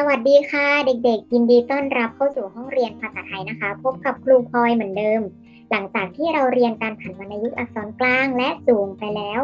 สวัสดีค่ะ เด็กๆ ยินดีต้อนรับเข้าสู่ห้องเรียนภาษาไทยนะคะ พบกับครูพลอยเหมือนเดิม หลังจากที่เราเรียนการผันวรรณยุกต์อักษรกลางและสูงไปแล้ว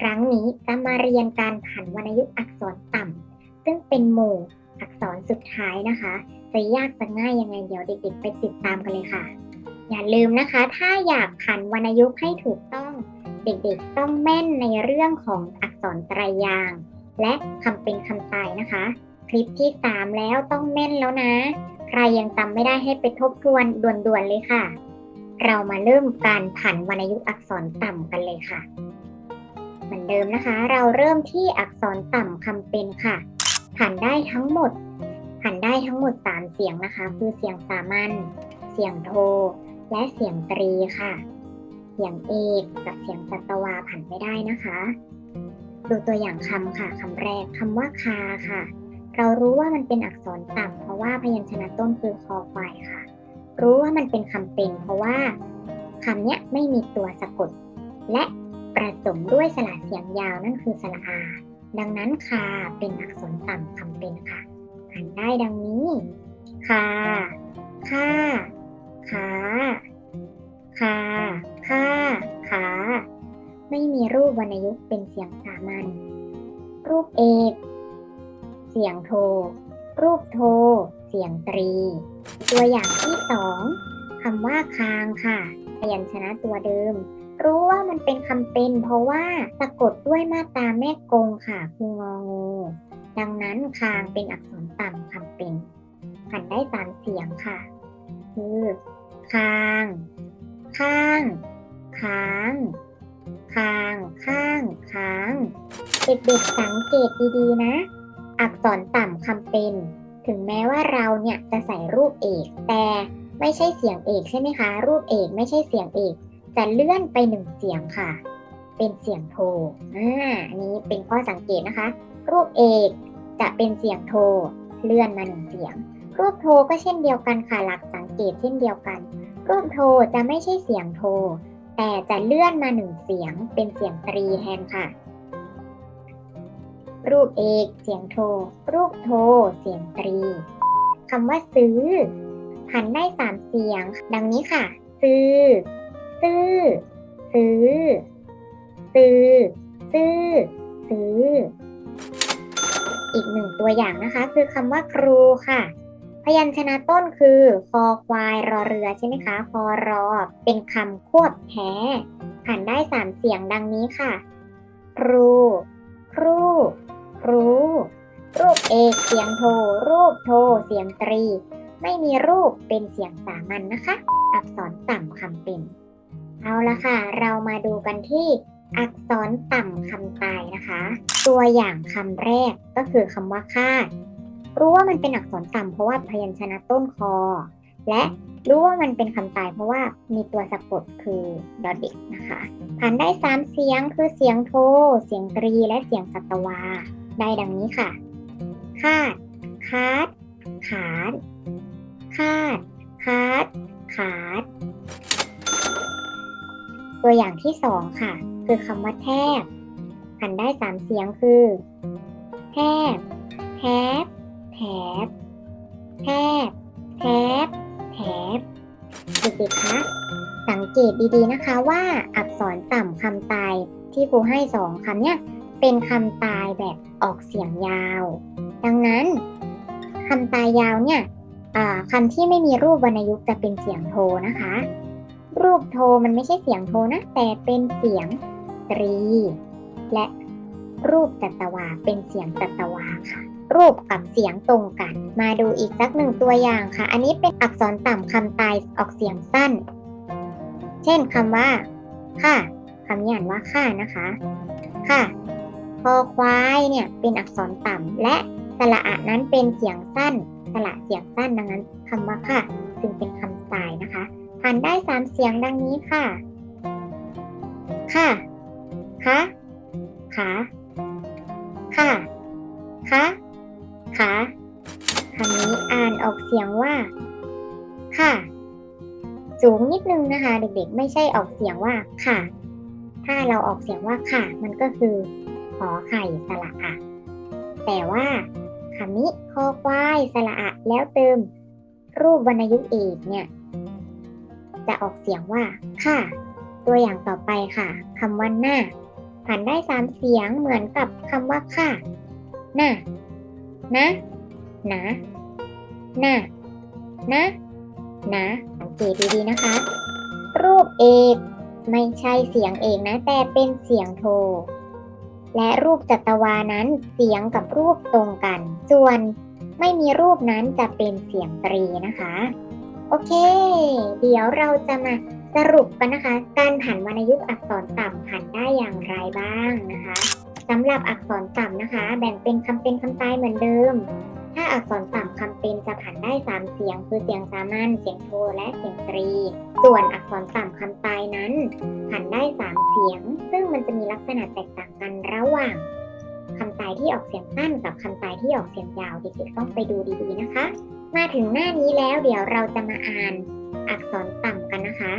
ครั้งนี้จะมาเรียนการผันวรรณยุกต์อักษรต่ำซึ่งเป็นหมู่อักษรสุดท้ายนะคะจะยากจะง่ายยังไงเดี๋ยวเด็ก ๆ ไปติดตามกันเลยค่ะ อย่าลืมนะคะ ถ้าอยากผันวรรณยุกต์ให้ถูกต้อง เด็กๆต้องแม่นในเรื่องของอักษรไตรยาง และคำเป็นคำตายนะคะ คลิปที่ 3 แล้วต้องแม่นแล้วนะ ใครยังจำไม่ได้ให้ไปทบทวนด่วนๆเลยค่ะ เรามาเริ่มการผันวรรณยุกต์อักษรต่ำกันเลยค่ะ เหมือนเดิมนะคะ เราเริ่มที่อักษรต่ำคำเป็นค่ะ ผันได้ทั้งหมด ผันได้ทั้งหมด 3 เสียงนะคะ คือเสียงสามัญเสียงโท และเสียงตรีค่ะ เสียงเอกกับเสียงจัตวาผันไม่ได้นะคะ ดูตัวอย่างคำค่ะคำแรกคำว่าคาค่ะ เรารู้ว่ามันเป็นอักษรต่ำเพราะว่าพยัญชนะต้นคือคอควายค่ะ รู้ว่ามันเป็นคำเป็น เพราะว่าคำเนี้ยไม่มีตัวสะกด และประสมด้วยสระเสียงยาวนั่นคือสระอา ดังนั้นคาเป็นอักษรต่ำคำเป็นค่ะอ่านได้ดังนี้คาค่าขาคาค่าขาไม่มีรูปวรรณยุกต์เป็นเสียงสามัญรูปเอก สียงโท รูปโท เสียงตรี ตัวอย่างที่สองคำว่าคางค่ะพยัญชนะตัวเดิม รู้ว่ามันเป็นคำเป็น เพราะว่าสะกดด้วยมาตราแม่กงค่ะคืององูดังนั้นคางเป็นอักษรต่ำคำเป็นผันได้สามเสียงค่ะ คือคาง ข้าง ค้าง คาง ข้าง ค้าง เด็กๆสังเกตดีๆนะ อักษรต่ำคำเป็น ถึงแม้ว่าเราเนี่ยจะใส่รูปเอก แต่ไม่ใช่เสียงเอกใช่ไหมคะ รูปเอกไม่ใช่เสียงเอก จะเลื่อนไปหนึ่งเสียงค่ะ เป็นเสียงโทอ่าอันนี้เป็นข้อสังเกตนะคะ รูปเอกจะเป็นเสียงโท เลื่อนมาหนึ่งเสียง รูปโทก็เช่นเดียวกันค่ะหลักสังเกตเช่นเดียวกัน รูปโทจะไม่ใช่เสียงโท แต่จะเลื่อนมาหนึ่งเสียง เป็นเสียงตรีแทนค่ะ รูปเอกเสียงโทรูปโทเสียงตรีคำว่าซื้อ หันได้สามเสียง ดังนี้ค่ะ ซื้อ ซื้อ ซื้อ ซื้อ ซื้อ ซื้อ อีกหนึ่งตัวอย่างนะคะ คือคำว่าครูค่ะ พยัญชนะต้นคือคอควายรอเรือใช่ไหมคะคอรอ เป็นคำควบแท้หันได้สามเสียงดังนี้ค่ะ ครู ครู รูรูปเอกเสียงโท รูปโท เสียงตรี ไม่มีรูปเป็นเสียงสามัญนนะคะ อักษรต่ำคำเป็น เอาละค่ะ เรามาดูกันที่ อักษรต่ำคำตายนะคะ ตัวอย่างคำแรกก็คือคำว่าคาด รู้ว่ามันเป็นอักษรต่ำเพราะว่าพยัญชนะต้นคอ และรู้ว่ามันเป็นคำตายเพราะว่ามีตัวสะกดคือดอเด็กนะคะ ผ่านได้สามเสียงคือเสียงโท เสียงตรีและเสียงสัตวา ได้ดังนี้ค่ะ คาด คาด ขาด คาด คาด ขาด ตัวอย่างที่สองค่ะ คือคำว่าแทบหันได้สามเสียงคือ แทบ แทบ แทบ แทบ แทบ แทบเด็กๆคะสังเกตดีๆนะคะว่าอักษรต่ำคำตายที่ครูให้สองคำเนี่ย เป็นคำตายแบบออกเสียงยาว ดังนั้นคำตายยาวเนี่ยคำที่ไม่มีรูปวรรณยุกต์จะเป็นเสียงโทนะคะ รูปโทมันไม่ใช่เสียงโทนะ แต่เป็นเสียงตรี และรูปจัตวาเป็นเสียงจัตวาค่ะ รูปกับเสียงตรงกัน มาดูอีกสักหนึ่งตัวอย่างค่ะ อันนี้เป็นอักษรต่ำคำตายออกเสียงสั้น เช่นคำว่า ค่ะคำนี้อ่านว่า ค่ะนะคะ ค่ะ คอควายเนี่ยเป็นอักษรต่ำและสระอะนั้นเป็นเสียงสั้นสระเสียงสั้นดังนั้นคำว่าค่ะจึงเป็นคำตายนะคะผ่านได้สามเสียงดังนี้ค่ะ ค่ะคะขาค่ะคะขาคำนี้อ่านออกเสียงว่า ค่ะ สูงนิดนึงนะคะ เด็กๆ ไม่ใช่ออกเสียงว่าค่ะ ถ้าเราออกเสียงว่าค่ะ มันก็คือ ขอไข่สระอะ แต่ว่าคำนี้คอควายสระอะแล้วเติมรูปวรรณยุกต์เอกเนี่ย จะออกเสียงว่า ค่ะ ตัวอย่างต่อไปค่ะคำว่าหน้าผันได้สามเสียงเหมือนกับคำว่าค่ะ หน้า นะ นะ หน้า นะ นะสังเกตดีๆนะคะ รูปเอกไม่ใช่เสียงเอกนะ แต่เป็นเสียงโท และรูปจัตวานั้นเสียงกับรูปตรงกัน ส่วนไม่มีรูปนั้นจะเป็นเสียงตรีนะคะ โอเค เดี๋ยวเราจะมาสรุปกันนะคะ การผันวรรณยุกต์อักษรต่ำผันได้อย่างไรบ้างนะคะสำหรับอักษรต่ำนะคะ แบ่งเป็นคำเป็นคำตายเหมือนเดิม ถ้าอักษรต่ำคำเป็นจะผันได้ 3 เสียง คือเสียงสามัญ เสียงโทและเสียงตรี ส่วนอักษรต่ำคำตายนั้น ผันได้ 3 เสียง ซึ่งมันจะมีลักษณะแตกต่างกันระหว่างคำตายที่ออกเสียงสั้นกับคำตายที่ออกเสียงยาวเด็กๆต้องไปดูดีๆนะคะ มาถึงหน้านี้แล้วเดี๋ยวเราจะมาอ่านอักษรต่ำกันนะคะ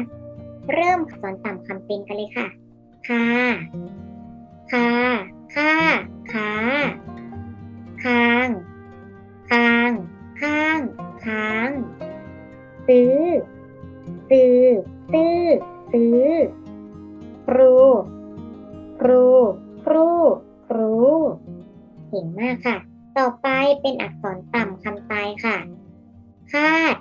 เริ่มอักษรต่ำคำเป็นกันเลยค่ะ ค่ะ ค่ะ ค่ะ ซื้อ ซื้อ ซื้อ ซื้อ ครู ครู ครู ครูเก่งมากค่ะ ต่อไปเป็นอักษรต่ำคำตายค่ะ คาด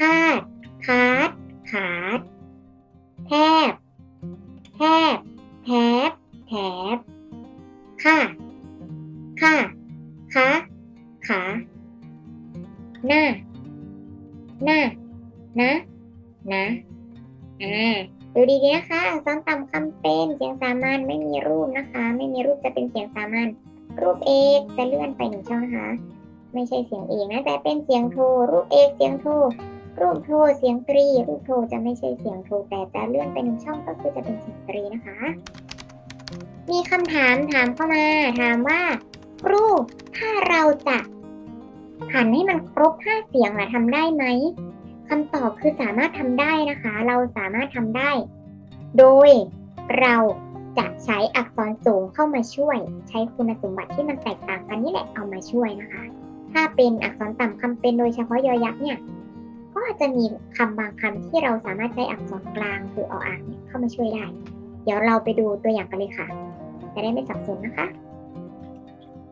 คาด คาด ขาด แทบ แทบ แทบ แทบ นะ นะอ่าดูดีๆนะคะอักษรต่ำคำเป็นเสียงสามัญไม่มีรูปนะคะ ไม่มีรูปจะเป็นเสียงสามัญรูปเอกจะเลื่อนไปหนึ่งช่องนะคะ ไม่ใช่เสียงเอกนะแต่เป็นเสียงโทรูปเอกเสียงโทรูปโทเสียงตรี รูปโทจะไม่ใช่เสียงโทแต่จะเลื่อนไปหนึ่งช่องก็คือจะเป็นเสียงตรีนะคะ มีคำถามถามเข้ามา ถามว่า ครูถ้าเราจะผันให้มันครบห้าเสียงล่ะทำได้ไหม คำตอบคือสามารถทำได้นะคะ เราสามารถทำได้ โดยเราจะใช้อักษรสูงเข้ามาช่วย ใช้คุณสมบัติที่มันแตกต่างกันนี่แหละเอามาช่วยนะคะ ถ้าเป็นอักษรต่ำคำเป็นโดยเฉพาะยอยักษ์เนี่ย ก็จะมีคำบางคำที่เราสามารถใช้อักษรกลางคือออ่างเนี่ยเข้ามาช่วยได้ เดี๋ยวเราไปดูตัวอย่างกันเลยค่ะ จะได้ไม่สับสนนะคะ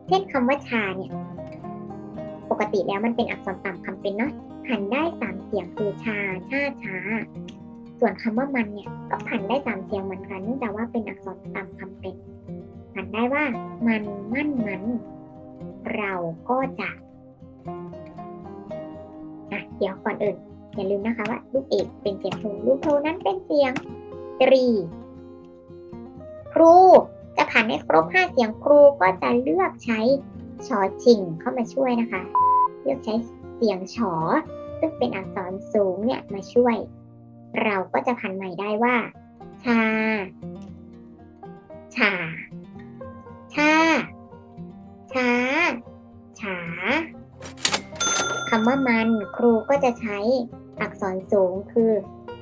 เช่นคำว่าชาเนี่ย ปกติแล้วมันเป็นอักษรต่ำคำเป็นเนาะ ผันได้สามเสียงคือชา ชาช้า ส่วนคำว่ามันเนี่ยก็ผันได้สามเสียงเหมือนกันเนื่องจากว่าเป็นอักษรต่ำคำเป็น ผันได้ว่า มันมั่นมัน เราก็จะอะเดี๋ยวก่อนอื่นอย่าลืมนะคะว่าลูกเอกเป็นเสียงโทลูกโทนั้นเป็นเสียงตรี ครูจะผันให้ครบห้าเสียงครูก็จะเลือกใช้ชอชิงเข้ามาช่วยนะคะ เลือกใช้ เสียงฉอ ซึ่งเป็นอักษรสูงเนี่ยมาช่วย เราก็จะผันใหม่ได้ว่า ชา ชา ชา ชาฉาคำว่ามันครูก็จะใช้อักษรสูงคือ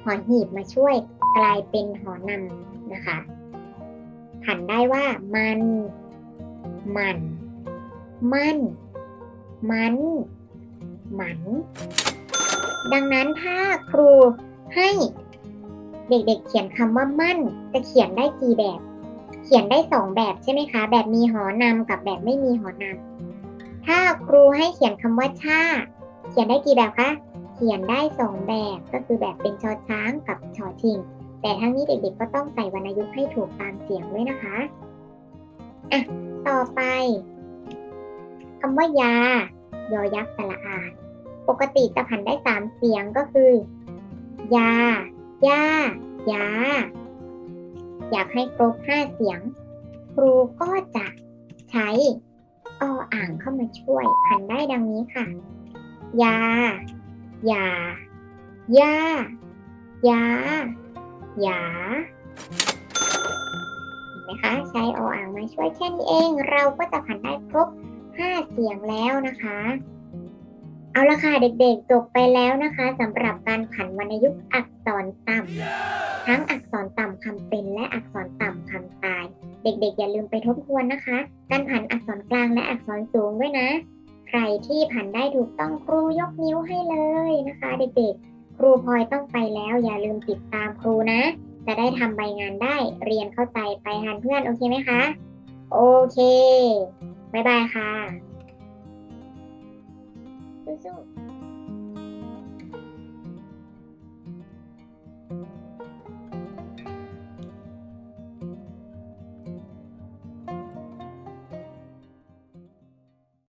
หอหีบมาช่วยกลายเป็นหอนำนะคะผันได้ว่ามัน มัน มัน มัน หมัน ดังนั้นถ้าครูให้เด็กๆเขียนคำว่ามั่น จะเขียนได้กี่แบบ เขียนได้สองแบบใช่ไหมคะ แบบมีหอนำกับแบบไม่มีหอนำถ้าครูให้เขียนคำว่าชาเขียนได้กี่แบบคะ เขียนได้สองแบบก็คือแบบเป็นชอช้างกับชอชิง แต่ทั้งนี้เด็กๆก็ต้องใส่วรรณยุกต์ให้ถูกตามเสียงด้วยนะคะอะต่อไปคำว่ายา ยอยักษ์สระอาปกติจะผันได้สามเสียงก็คือ ยายายา อยากให้ครบห้าเสียง ครูก็จะใช้ออ่างเข้ามาช่วย ผันได้ดังนี้ค่ะ ยา ยายายา ยาเห็นไหมคะ ใช้ออ่างมาช่วยแค่นี้เอง เราก็จะผันได้ครบ 5 เสียงแล้วนะคะ เอาละค่ะเด็กๆจบไปแล้วนะคะสำหรับการผันวรรณยุกต์อักษรต่ำทั้งอักษรต่ำคำเป็นและอักษรต่ำคำตาย เด็กๆ อย่าลืมไปทบทวนนะคะ การผันอักษรกลางและอักษรสูงด้วยนะ ใครที่ผันได้ถูกต้องครูยกนิ้วให้เลยนะคะ เด็กๆ ครูพลอยต้องไปแล้ว อย่าลืมติดตามครูนะจะได้ทำใบงานได้เรียนเข้าใจไปทันเพื่อนโอเคไหมคะ โอเค บ๊ายบายค่ะสู้ๆ